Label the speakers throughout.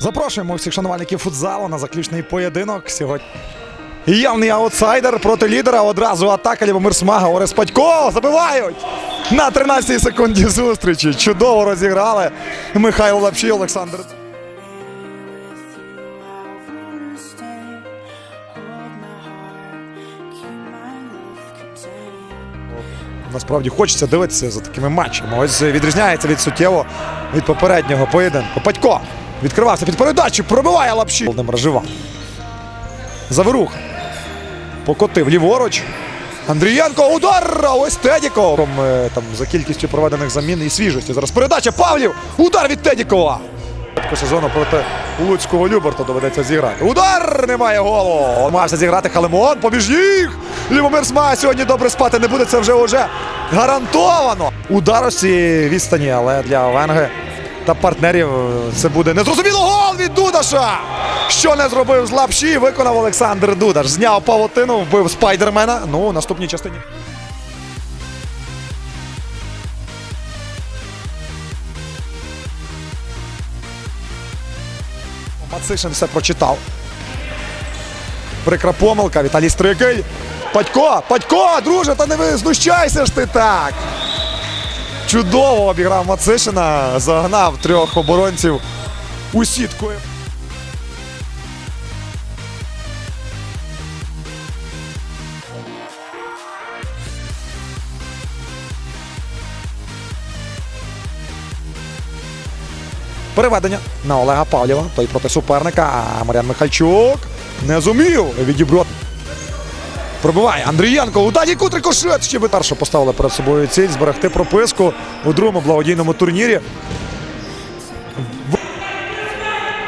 Speaker 1: Запрошуємо всіх шанувальників футзалу на заключний поєдинок сьогодні. Явний аутсайдер проти лідера. Одразу атака Лівомир Смага. Орес Падько забивають на 13-й секунді зустрічі. Чудово розіграли Михайло Лапші, Олександр. Насправді хочеться дивитися за такими матчами. Ось відрізняється від суттєво від попереднього поєдинку. Падько відкривався під передачу, пробиває лапші. Володимир Жива. Заверуха. Покотив ліворуч. Андрієнко, удар! Ось Тедіков. Там, е, за кількістю проведених замін і свіжості. Зараз передача Павлів. Удар від Тедікова. Сезону проти Луцького Люберта доведеться зіграти. Удар! Немає голу. Мався зіграти Халимон. Поміж їх. Лівомир Сма сьогодні добре спати не буде. Це вже вже гарантовано. Удар цієї відстані, але для Венги та партнерів це буде незрозуміло гол від Дудаша. Що не зробив з лапші, виконав Олександр Дудаш. Зняв павутину, вбив спайдермена. Ну, у наступній частині. Мацишин все прочитав. Прикра помилка. Віталій Стрикий. Падько! Падько! Друже, та не знущайся ж ти так! Чудово обіграв Мацишина. Загнав трьох оборонців у сітку. Переведення на Олега Павлєва. Той проти суперника. А Мар'ян Михальчук не зумів відібрати. Пробиває Андрієнко. У дальній кут рикошет. Ще би перше поставили перед собою ціль зберегти прописку у другому благодійному турнірі.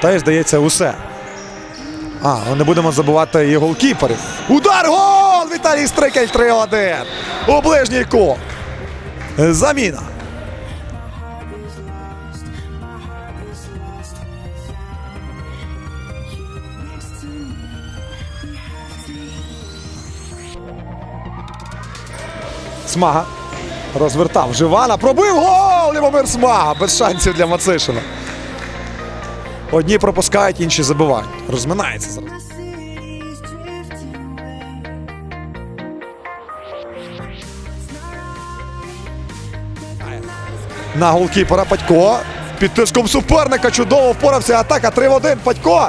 Speaker 1: Та й здається, усе. А, не будемо забувати і голкіперів. Удар гол! Віталій Стрикель 3-1. У ближній кут. Заміна. Смага. Розвертав Живана. Пробив гол! Лівомир Смага. Без шансів для Мацишина. Одні пропускають, інші забивають. Розминається зараз. На голкіпера Падько. Під тиском суперника чудово впорався. Атака 3 в 1. Падько.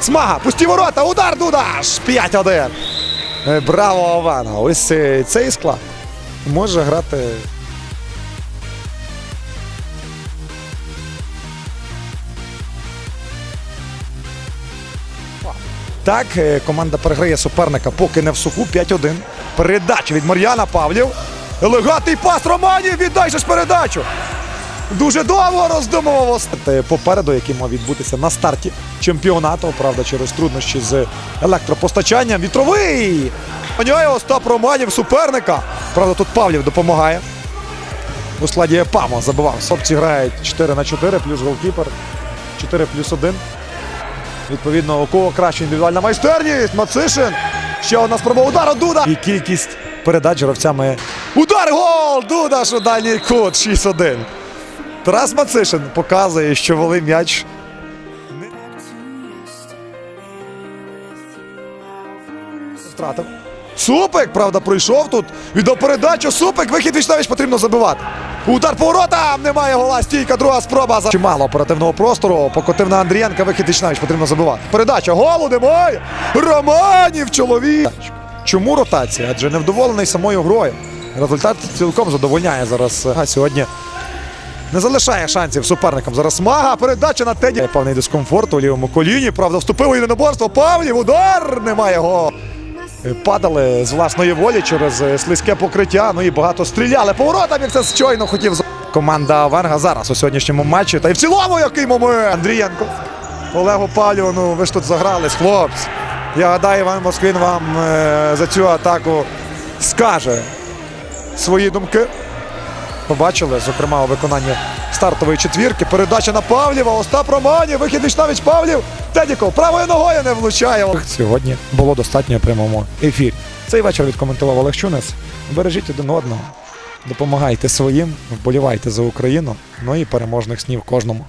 Speaker 1: Смага. Пусті ворота. Удар Дудаш. 5-1. Е, Браво, Ована. Ось е, цей склад може грати. Так, е, команда переграє суперника, поки не в суху 5-1. Передача від Мар'яна Павлів. Елегантний пас Романів. Віддай ж передачу. Дуже довго роздумував попереду, який мав відбутися на старті чемпіонату. Правда, через труднощі з електропостачанням. Вітровий! Ганяє Остап Романів суперника. Правда, тут Павлів допомагає. У складі Епамо забивав. Сопці грають 4 на 4, плюс голкіпер. 4 плюс 1. Відповідно, у кого краща індивідуальна майстерність. Мацишин. Ще одна спроба удару Дуда. І кількість передач гравцями. Удар гол! Дудаш у дальній кут. 6-1. Тарас Мацишин показує, що вели м'яч. Втратив. Супик, правда, пройшов тут. Віддав передачу. Супик, вихід Вічнавич потрібно забивати. Удар по воротам. Немає гола. Стійка, друга спроба. Чимало оперативного простору. Покотив на Андрієнка. Вихід Вічнавич потрібно забивати. Передача. Голу немає. Романів, чоловік. Чому ротація? Адже невдоволений самою грою. Результат цілком задовольняє зараз. А сьогодні не залишає шансів суперникам. Зараз мага. Передача на Теді. Певний дискомфорт у лівому коліні. Правда, вступив у єдиноборство. Павлів. Удар. Немає голу. Падали з власної волі через е, слизьке покриття. Ну і багато стріляли. Поворотом, як це щойно хотів. Команда Венга зараз у сьогоднішньому матчі. Та й в цілому який момент. Андрієнко. Олегу Павліву, ну ви ж тут загрались, хлопці. Я гадаю, Іван Москвін вам е, за цю атаку скаже свої думки. Побачили, зокрема, у виконанні стартової четвірки. Передача на Павлєва. Остап Романів. Вихід Вічнавич Павлів. Тедіков правою ногою не влучає. Сьогодні було достатньо прямому ефірі. Цей вечір відкоментував Олег Чунес. Бережіть один одного. Допомагайте своїм, вболівайте за Україну. Ну і переможних снів кожному.